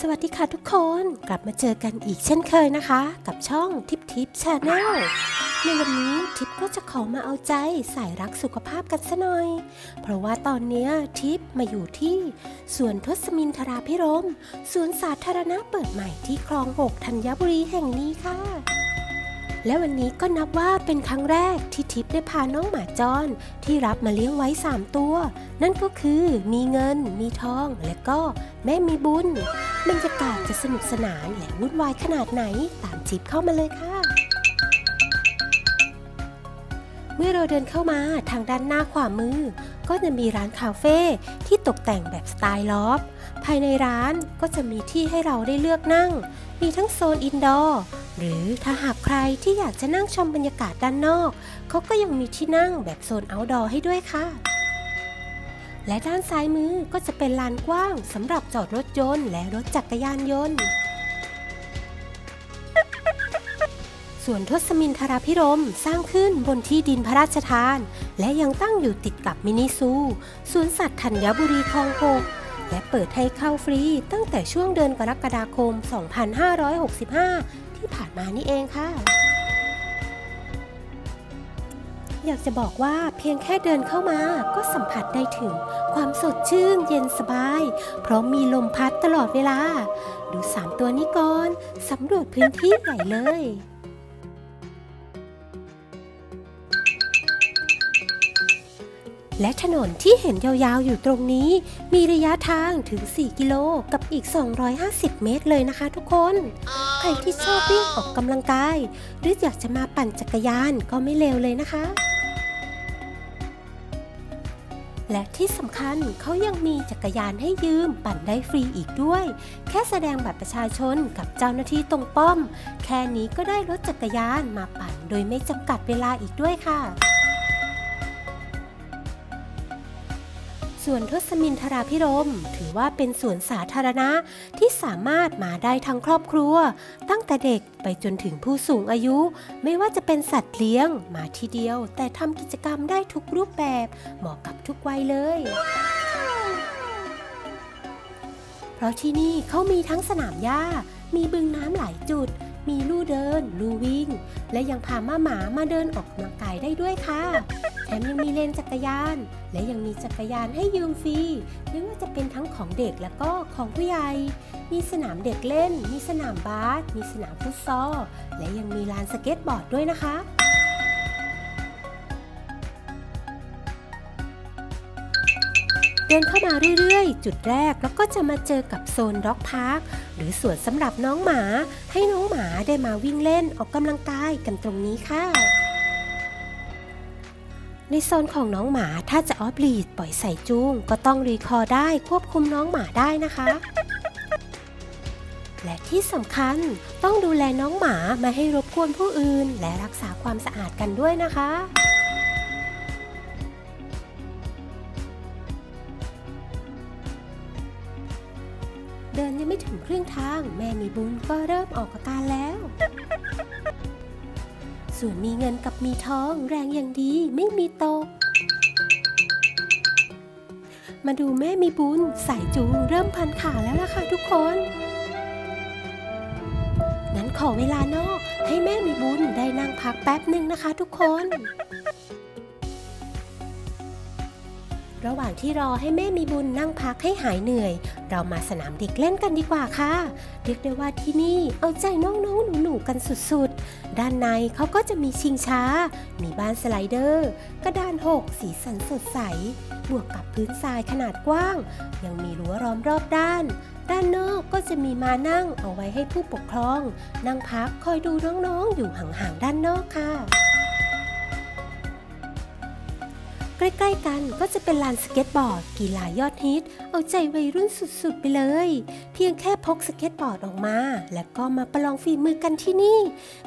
สวัสดีค่ะทุกคนกลับมาเจอกันอีกเช่นเคยนะคะ กับช่องทิปทิปชาแนลในวันนี้ทิปก็จะขอมาเอาใจสายรักสุขภาพกันซะหน่อย เพราะว่าตอนนี้ทิปมาอยู่ที่สวนทศมินทราพิรมสวนสาธารณะเปิดใหม่ที่คลองหกธัญบุรีแห่งนี้ค่ะและวันนี้ก็นับว่าเป็นครั้งแรกที่ทิพย์ได้พาน้องหมาจรที่รับมาเลี้ยงไว้ 3 ตัว นั่นก็คือมีเงิน มีทองและก็แม่มีบุญ บรรยากาศจะสนุกสนานและวุ่นวายขนาดไหนตามทิพย์เข้ามาเลยค่ะ เมื่อเราเดินเข้ามาทางด้านหน้าขวามือ ก็จะมีร้านคาเฟ่ที่ตกแต่งแบบสไตล์ลอฟภายในร้านก็จะมีที่ให้เราได้เลือกนั่ง มีทั้งโซนอินดอร์หรือถ้าหากใครที่อยากจะนั่งชมบรรยากาศด้านนอก เขาก็ยังมีที่นั่งแบบโซนอ outdoor ให้ด้วยค่ะ และด้านซ้ายมือก็จะเป็นลานกว้างสำหรับจอดรถยนต์และรถจักรยานยนต์ ส่วนทศมินทราพิรมสร้างขึ้นบนที่ดินพระราชทาน และยังตั้งอยู่ติดกับมินิซูสวนสัตว์ธัญบุรีคลองหกและเปิดให้เข้าฟรีตั้งแต่ช่วงเดือนกรกฎาคม 2565 ที่ผ่านมานี่เองค่ะ อยากจะบอกว่าเพียงแค่เดินเข้ามาก็สัมผัสได้ถึง ความสดชื่นเย็นสบาย เพราะมีลมพัดตลอดเวลา ดูสามตัวนี้ก่อนสำรวจพื้นที่ใหญ่เลยและถนนที่เห็นยาวๆอยู่ตรงนี้ มีระยะทางถึง 4 กิโลกับอีก 250 เมตรเลยนะคะทุกคน ใครที่ชอบวิ่งออกกำลังกาย หรืออยากจะมาปั่นจักรยานก็ไม่เลวเลยนะคะ และที่สำคัญเขายังมีจักรยานให้ยืมปั่นได้ฟรีอีกด้วย แค่แสดงบัตรประชาชนกับเจ้าหน้าที่ตรงป้อม แค่นี้ก็ได้รถจักรยานมาปั่น โดยไม่จำกัดเวลาอีกด้วยค่ะ ส่วนทศมินทราพิรม ถือว่าเป็นสวนสาธารณะที่สามารถมาได้ทั้งครอบครัว ตั้งแต่เด็กไปจนถึงผู้สูงอายุ ไม่ว่าจะเป็นสัตว์เลี้ยงมาทีเดียว แต่ทำกิจกรรมได้ทุกรูปแบบ เหมาะกับทุกวัยเลย เพราะที่นี่เขามีทั้งสนามหญ้า มีบึงน้ำหลายจุด มีลู่เดิน ลู่วิ่ง และยังพาม่าหมามาเดินออกกำลังกายได้ด้วยค่ะ แถมยังมีเลนจักรยาน และยังมีจักรยานให้ยืมฟรี ไม่ว่าจะเป็นทั้งของเด็กและก็ของผู้ใหญ่ มีสนามเด็กเล่น มีสนามบาส มีสนามฟุตซอล และยังมีลานสเก็ตบอร์ดด้วยนะคะเดินเข้ามาเรื่อยๆ จุดแรกแล้วก็จะมาเจอกับโซนด็อกพาร์คหรือสวนสำหรับน้องหมา ให้น้องหมาได้มาวิ่งเล่นออกกำลังกายกันตรงนี้ค่ะ ในโซนของน้องหมาถ้าจะออฟลีดปล่อยใส่จูง ก็ต้องรีคอร์ได้ควบคุมน้องหมาได้นะคะ และที่สำคัญต้องดูแลน้องหมาไม่ให้รบกวนผู้อื่น และรักษาความสะอาดกันด้วยนะคะเดินยังไม่ถึงครึ่งทาง แม่มีบุญก็เริ่มออกอาการแล้ว ส่วนมีเงินกับมีทองแรงอย่างดีไม่มีตก มาดูแม่มีบุญสายจูงเริ่มพันขาแล้วล่ะค่ะทุกคน นั้นขอเวลานอกให้แม่มีบุญได้นั่งพักแป๊บหนึ่งนะคะทุกคน ระหว่างที่รอให้แม่มีบุญนั่งพักให้หายเหนื่อย เรามาสนามเด็กเล่นกันดีกว่าค่ะ เรียกได้ว่าที่นี่เอาใจน้องๆหนูๆกันสุดๆ ด้านในเขาก็จะมีชิงช้า มีบ้านสไลเดอร์ กระดานหกสีสันสดใส บวกกับพื้นทรายขนาดกว้าง ยังมีรั้วล้อมรอบด้าน ด้านนอกก็จะมีมานั่งเอาไว้ให้ผู้ปกครอง นั่งพักคอยดูน้องๆอยู่ห่างๆด้านนอกค่ะ ใกล้ๆกันก็จะเป็นลานสเก็ตบอร์ด กีฬายอดฮิต เอาใจวัยรุ่นสุดๆไปเลย เพียงแค่พกสเก็ตบอร์ดออกมา แล้วก็มาประลองฝีมือกันที่นี่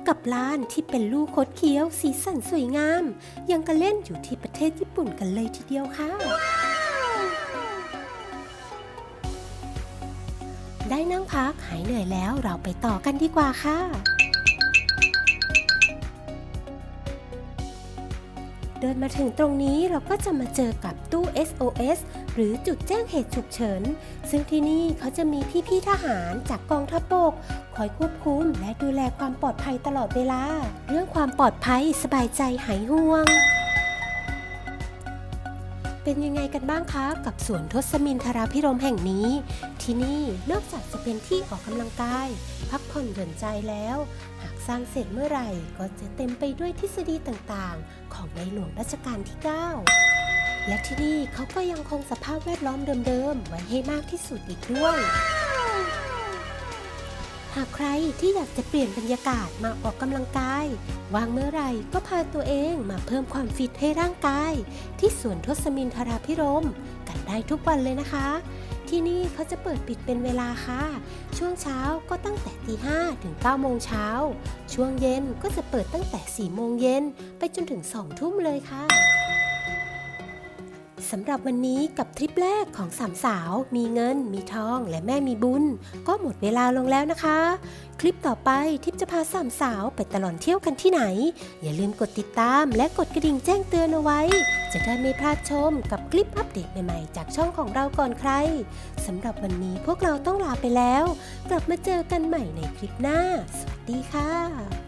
กับลานที่เป็นลูกคดเคี้ยว สีสันสวยงาม ยังกันเล่นอยู่ที่ประเทศญี่ปุ่นกันเลยทีเดียวค่ะ ได้นั่งพักหายเหนื่อยแล้วเราไปต่อกันดีกว่าค่ะ เดินมาถึงตรงนี้เราก็จะมาเจอกับตู้ SOS หรือจุดแจ้งเหตุฉุกเฉิน ซึ่งที่นี่เขาจะมีพี่ๆทหารจากกองทัพบก คอยควบคุมและดูแลความปลอดภัยตลอดเวลา เรื่องความปลอดภัยสบายใจหายห่วง เป็นยังไงกันบ้างคะกับสวนทศมินทราพิรมแห่งนี้ ที่นี่นอกจากจะเป็นที่ออกกำลังกาย พักผ่อนหย่อนใจแล้ว สร้างเสร็จเมื่อไหร่ก็จะเต็มไปด้วยทฤษฎีต่างๆ ของในหลวงรัชกาลที่ 9 และที่นี่เขาก็ยังคงสภาพแวดล้อมเดิมๆ ไว้ให้มากที่สุดอีกด้วย หากใครที่อยากจะเปลี่ยนบรรยากาศมาออกกำลังกาย วางเมื่อไหร่ก็พาตัวเองมาเพิ่มความฟิตให้ร่างกาย ที่สวนทศมินทราพิรมกันได้ทุกวันเลยนะคะ ที่นี่เขาจะเปิดปิดเป็นเวลาค่ะ ช่วงเช้าก็ตั้งแต่ตีห้าถึง9โมงเช้า ช่วงเย็นก็จะเปิดตั้งแต่4โมงเย็นไปจนถึง2ทุ่มเลยค่ะสำหรับวันนี้กับทริปแรกของสามสาว มีเงิน มีทอง และแม่มีบุญ ก็หมดเวลาลงแล้วนะคะ คลิปต่อไปทิปจะพาสามสาวไปตลอดเที่ยวกันที่ไหน อย่าลืมกดติดตามและกดกระดิ่งแจ้งเตือนเอาไว้ จะได้ไม่พลาดชมกับคลิปอัปเดตใหม่ๆ จากช่องของเราก่อนใครสำหรับวันนี้พวกเราต้องลาไปแล้ว กลับมาเจอกันใหม่ในคลิปหน้า สวัสดีค่ะ